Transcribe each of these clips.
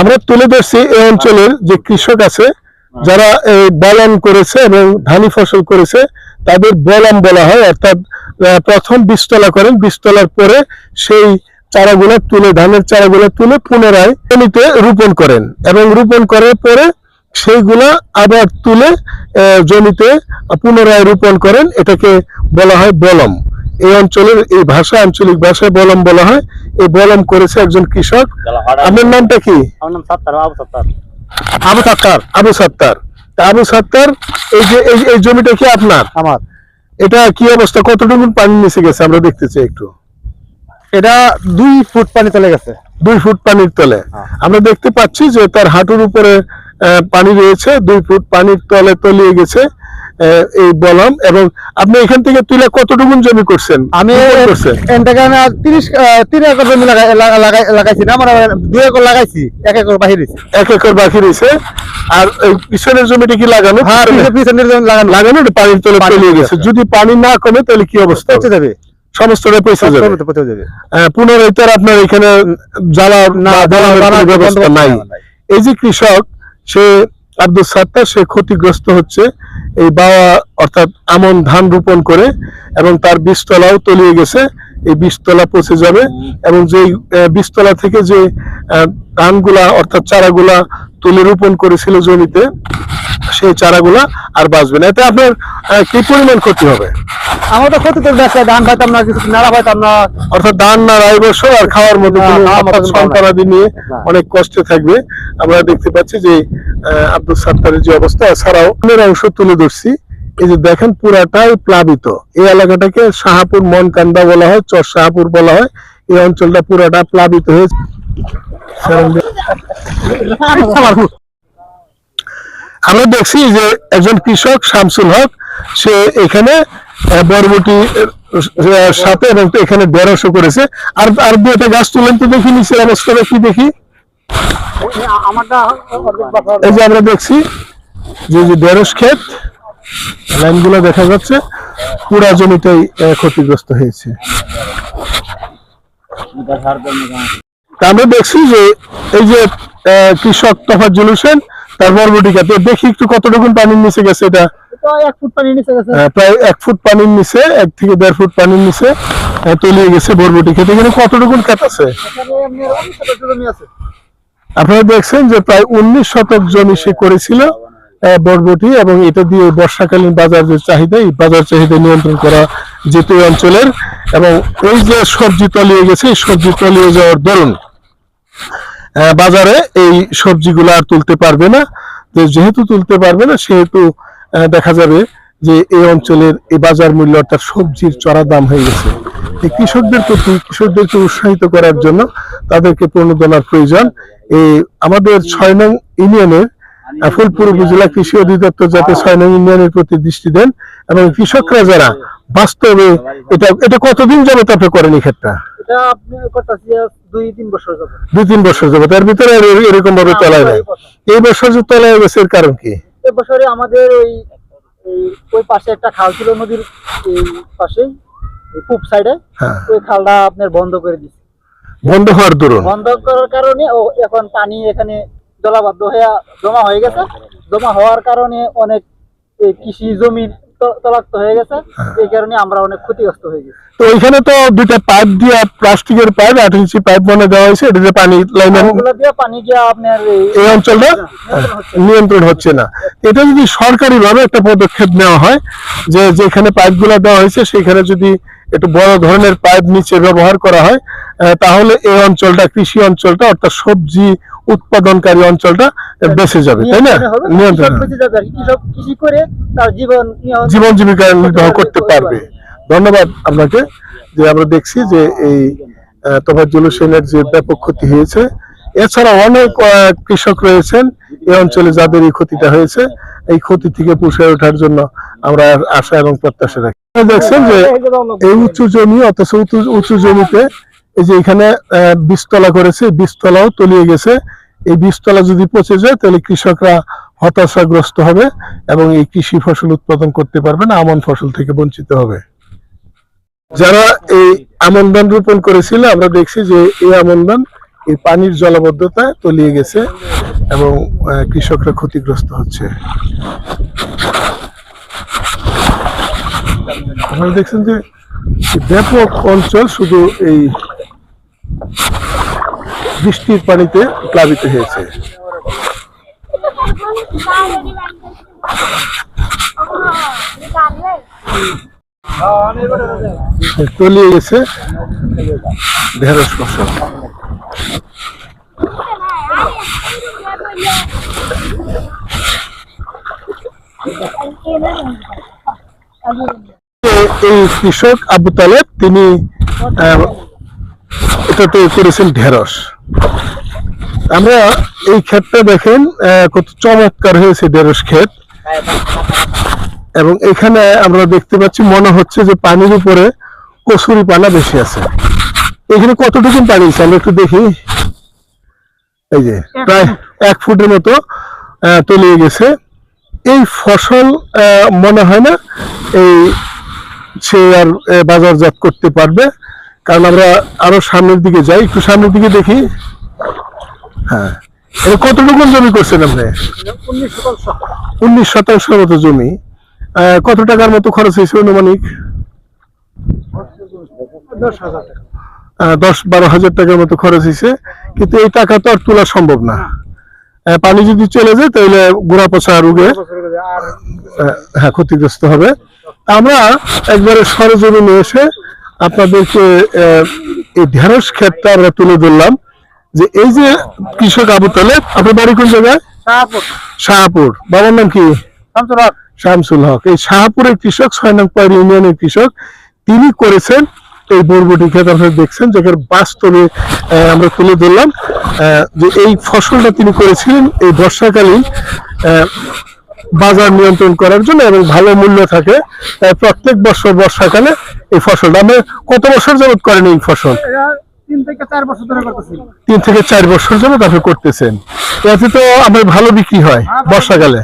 আমরা তুলে ধরছি এই অঞ্চলের যে কৃষক আছে, যারা এই বলন করেছে এবং ধানি ফসল করেছে, তাদের বলম বলা হয়, অর্থাৎ প্রথম বীজতলা করেন। বীজতলার পরে সেই চারাগুলো তুলে, ধানের চারাগুলো তুলে পুনরায় জমিতে রোপণ করেন এবং রোপণ করার পরে সেইগুলা আবার তুলে জমিতে পুনরায় রোপণ করেন। এটাকে বলা হয় বলম। এই অঞ্চলের এই ভাষা আঞ্চলিক ভাষায় বলম বলা হয়। এই বলম করেছে একজন কৃষক। আপনার নামটা কি? আমার নাম সাত্তার আবু সাত্তার। আবু সাত্তার আবু সাত্তার। তা আবু সাত্তার এই যে এই জমিটা কি আপনার? আমার। এটা কি অবস্থা? কতটুকু পানি নিচে গেছে? আমরা দেখতে চাই একটু। এটা দুই ফুট পানি চলে গেছে। দুই ফুট পানির তলে। হ্যাঁ। আমরা দেখতে পাচ্ছি যে তার হাঁটুর উপরে পানি রয়েছে। দুই ফুট পানির তলে তলিয়ে গেছে। এই বলম এবং আপনি এখান থেকে তুলে কতটুকু জমি করছেন? আমি তিরিশ তিন একর জমি লাগাই লাগাই- লাগাইছি না আমার দুই একর লাগাইছি এক একর বাহির এক একর আর পিছনের জমিটা কি লাগানো? হ্যাঁ পিছনের জমি লাগানো। লাগানো পানির তলে তলিয়ে গেছে। যদি পানি না কমে তাহলে কি অবস্থা? পচে যাবে। সমস্তটা পয়সা যাবে। পুনরায় তো আপনার এখানে জ্বালা না, ব্যবস্থা নাই। নাই। এই যে কৃষক সে আব্দুল সাত্তার সে ক্ষতিগ্রস্ত হচ্ছে। এই বাওয়া অর্থাৎ আমন ধান রোপণ করে এবং তার বীজতলাও তলিয়ে গেছে। এই বীজতলা পচে যাবে এবং যে বিস্তলা বীজতলা থেকে যে ধানগুলা অর্থাৎ চারাগুলা তুলে রোপণ করেছিল জমিতে সেই চারাগুলা আর বাঁচবে না। এতে আপনার কি পরিমাণ ক্ষতি হবে? আমার তো ক্ষতি তো দেখছে ধান পাইতাম না কিছু নাড়া পাইতাম না। অর্থাৎ ধান না রাই বছর আর খাওয়ার মতো না, কোনো খাওয়ার মতো অর্থাৎ কোনো খাওয়া সন্তানাদি নিয়ে অনেক কষ্টে থাকবে। আমরা দেখতে পাচ্ছি যে আহ, আব্দুল সাত্তারের যে অবস্থা এছাড়াও অন্যের অংশ তুলে ধরছি। এই যে দেখেন পুরাটাই প্লাবিত। এই এলাকাটাকে শাহাপুর মনকান্দা বলা হয় চর শাহাপুর বলা হয়। এই অঞ্চলটা পুরাটা প্লাবিত হয়েছে। আমরা দেখছি যে একজন কৃষক শামসুল হক, সে এখানে বরবটি সাথে এবং এখানে দেড়শো করেছে। আর দু একটা গাছ তুলেন তো দেখি, নিচের অবস্থাটা কি দেখি। এই যে আমরা দেখছি যে যে ঢেঁড়স ক্ষেত, লাইনগুলো দেখা যাচ্ছে, পুরা জমিটাই ক্ষতিগ্রস্ত হয়েছে। আমরা দেখছি যে এই যে কৃষক তফাজ্জুল হোসেন তার বরবটি ক্ষেতে দেখি একটু কতটুকু পানির নিচে গেছে এটা। প্রায় এক ফুট পানির নিচে এক থেকে দেড় ফুট পানির নিচে তলিয়ে গেছে বরবটি ক্ষেত এখানে কতটুকু ক্ষেত আছে? আপনার দেখছেন যে প্রায় উনিশ শতক জমি সে করেছিল বরবটি এবং এটা দিয়ে বর্ষাকালীন বাজার যে চাহিদা এই বাজার চাহিদা নিয়ন্ত্রণ করা যেত অঞ্চলের এবং এই যে সবজি তলিয়ে গেছে সবজি তলিয়ে যাওয়ার দরুন বাজারে এই সবজিগুলো আর তুলতে পারবে না। যেহেতু তুলতে পারবে না, সেহেতু দেখা যাবে যে এই অঞ্চলের এই বাজার মূল্য অর্থাৎ সবজির চড়া দাম হয়ে গেছে। কৃষকদের প্রতি, কৃষকদেরকে উৎসাহিত করার জন্য তাদেরকে প্রণোদনার প্রয়োজন। এই আমাদের ছয় নং ইউনিয়নের ফুলপুর উপজেলা কৃষি অধিদপ্তর যাতে ছয় নং ইউনিয়নের প্রতি দৃষ্টি দেন এবং কৃষকরা যারা বাস্তবে এটা এটা কতদিন যাবত আপনি করেন এই ক্ষেত্রে এটা আপনি দুই তিন বছর যাবে বছর যাবত তার ভিতরে এরকম ভাবে তলায় নাই। এই বছর। যে তলায় গেছে এর কারণ কি? এবছরে আমাদের ওই এই ওই পাশে একটা খাল ছিল নদীর এই পাশেই পূব সাইডে। হ্যাঁ। ওই খালটা আপনার বন্ধ করে দিচ্ছে বন্ধ হওয়ার দরুন? বন্ধ করার কারণে ও এখন পানি এখানে জলাবদ্ধ হয়ে জমা হয়ে গেছে। জমা হওয়ার কারণে অনেক কৃষি জমি হয়ে গেছে এই কারণে আমরা অনেক ক্ষতিগ্রস্ত হয়ে গেছি তো ওইখানে তো দুইটা পাইপ দিয়ে প্লাস্টিকের পাইপ আট ইঞ্চি পাইপ বনে দেওয়া হয়েছে এটাতে পানি দিয়ে পানি গিয়ে আপনার এই অঞ্চলটা নিয়ন্ত্রণ হচ্ছে। না এটা যদি সরকারি ভাবে একটা পদক্ষেপ নেওয়া হয় যে যেখানে পাইপ পাইপগুলো দেওয়া হয়েছে সেখানে যদি একটু বড় ধরনের পাইপ নিচে ব্যবহার করা হয় তাহলে এই অঞ্চলটা কৃষি অঞ্চলটা অর্থাৎ সবজি উৎপাদনকারী অঞ্চলটা আহ, বেঁচে যাবে তাই না? নিয়ন্ত্রণ জীবন জীবিকা নির্বাহ করতে পারবে। ধন্যবাদ আপনাকে যে আমরা দেখছি যে এই হোসেনের যে ব্যাপক ক্ষতি হয়েছে। এছাড়া অনেক কৃষক রয়েছেন। এই অঞ্চলে যাদের এই ক্ষতিটা হয়েছে এই ক্ষতি থেকে পুষে ওঠার জন্য আমরা আশা এবং প্রত্যাশা রাখি। দেখছেন যে এই উঁচু জমি অথচ উঁচু- জমিতে এই যে এখানে আহ, বীজতলা করেছে বীজতলাও তলিয়ে গেছে। এই বীজতলা যদি পচে যায়, তাহলে কৃষকরা হতাশাগ্রস্ত হবে এবং এই কৃষি ফসল উৎপাদন করতে পারবে না, আমন ফসল থেকে বঞ্চিত হবে। যারা এই আমন ধান রোপণ করেছিল, আমরা দেখছি যে এই আমন ধান এই পানির জলাবদ্ধতায় তলিয়ে গেছে এবং কৃষকরা ক্ষতিগ্রস্ত হচ্ছে। আপনারা দেখছেন যে ব্যাপক অঞ্চল শুধু এই বৃষ্টির পানিতে প্লাবিত হয়েছে। তলিয়ে গেছে ঢেঁড়স ফসল। এই কৃষক আবু তালেব তিনি আহ, এটা তো করেছেন ঢেঁড়স। আমরা এই ক্ষেতটা দেখেন কত চমৎকার হয়েছে ঢেঁড়স ক্ষেত। এবং এখানে আমরা দেখতে পাচ্ছি মনে হচ্ছে যে পানির উপরে কসুরি পানা বেশি আছে। এখানে কতটুকু পানি আছে? আমরা একটু দেখি। এই যে প্রায় এক ফুটের মতো তলিয়ে গেছে। এই ফসল মনে হয় না এই সে আর বাজারজাত করতে পারবে। কারণ আমরা আরও সামনের দিকে যাই, একটু সামনের দিকে দেখি। হ্যাঁ। কতটুকু জমি করছেন আপনি? উনিশ শতাংশ শতাংশের মতো জমি। কত টাকার মতো খরচ হয়েছে অনুমানিক? দশ বারো হাজার টাকার মতো খরচ হয়েছে। কিন্তু এই টাকা তো আর তোলা সম্ভব না। পানি যদি চলে যায়, তাহলে গোড়া পচা রোগে হ্যাঁ ক্ষতিগ্রস্ত হবে। আমরা একবারে সরজমিনে এসে আপনাদেরকে এই ঢেঁড়স ক্ষেতটা আমরা তুলে ধরলাম। যে এই যে কৃষক আবু তালেব আপনার বাড়ি কোন জায়গায়? শাহপুর। বাবার নাম কি? শামসুল হক। শামসুল হক। এই শাহপুরের কৃষক ছয় নং পাড়ি ইউনিয়নের কৃষক তিনি করেছেন এই বরবটি ক্ষেত আপনারা দেখছেন যেখানে বাস্তবে আমরা তুলে ধরলাম। যে এই ফসলটা তিনি করেছিলেন এই বর্ষাকালীন বাজার নিয়ন্ত্রণ করার জন্য এবং ভালো মূল্য থাকে। প্রত্যেক বছর বর্ষাকালে এই ফসলটা? আমরা কত বছর যাবত করেন এই ফসল? তিন থেকে চার বছর ধরে করতেছি। তিন থেকে চার বছর যাবত আপনি করতেছেন। এতে তো আমার ভালো বিক্রি হয় বর্ষাকালে।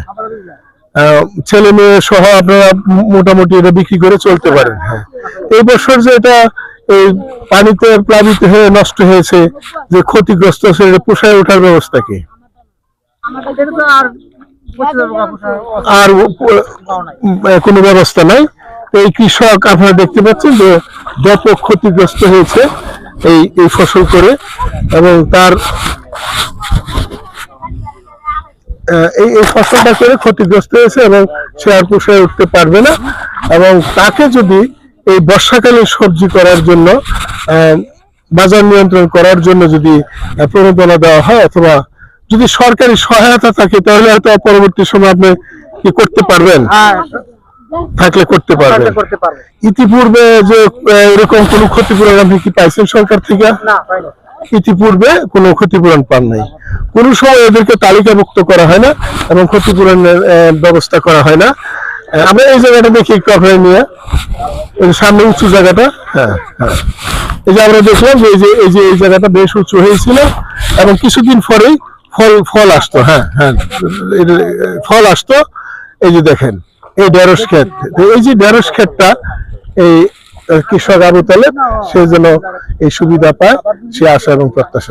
আহ, ছেলে মেয়ে সহ আপনারা মোটামুটি এটা বিক্রি করে চলতে পারেন হ্যাঁ। এই বছর যে এটা এই পানিতে প্লাবিত হয়ে নষ্ট হয়েছে যে ক্ষতিগ্রস্ত হয়েছে এটা পোষায় ওঠার ব্যবস্থা কি? আর কোনো ব্যবস্থা নাই? এই কৃষক আপনারা দেখতে পাচ্ছেন যে ব্যাপক ক্ষতিগ্রস্ত হয়েছে এই এই ফসল করে এবং তার এই এই ফসলটা করে ক্ষতিগ্রস্ত হয়েছে এবং সে আর পোষায় উঠতে পারবে না এবং তাকে যদি এই বর্ষাকালে সবজি করার জন্য বাজার নিয়ন্ত্রণ করার জন্য যদি প্রণোদনা দেওয়া হয় অথবা যদি সরকারি সহায়তা থাকে, তাহলে হয়তো পরবর্তী সময় আপনি কি করতে পারবেন? থাকলে করতে পারবে ইতিপূর্বে যে এরকম কোনো ক্ষতিপূরণ আপনি কি পাইছেন সরকার থেকে? না ইতিপূর্বে কোনো ক্ষতিপূরণ পান নাই। কোনো সময় এদেরকে তালিকাভুক্ত করা হয় না এবং ক্ষতিপূরণের ব্যবস্থা করা হয় না। আমরা এই জায়গাটা দেখি একটু আপনারা নিয়ে। সামনে উঁচু জায়গাটা হ্যাঁ হ্যাঁ। এই যে আমরা দেখলাম যে এই যে এই যে এই জায়গাটা বেশ উঁচু হয়েছিল এবং কিছুদিন পরেই ফল ফল আসতো হ্যাঁ হ্যাঁ ফল আসতো। এই যে দেখেন এই ঢেঁড়স ক্ষেত। এই যে ঢেঁড়স ক্ষেতটা, এই কৃষক আবু তালেব, সে যেন এই সুবিধা পায়, সে আশা এবং প্রত্যাশা।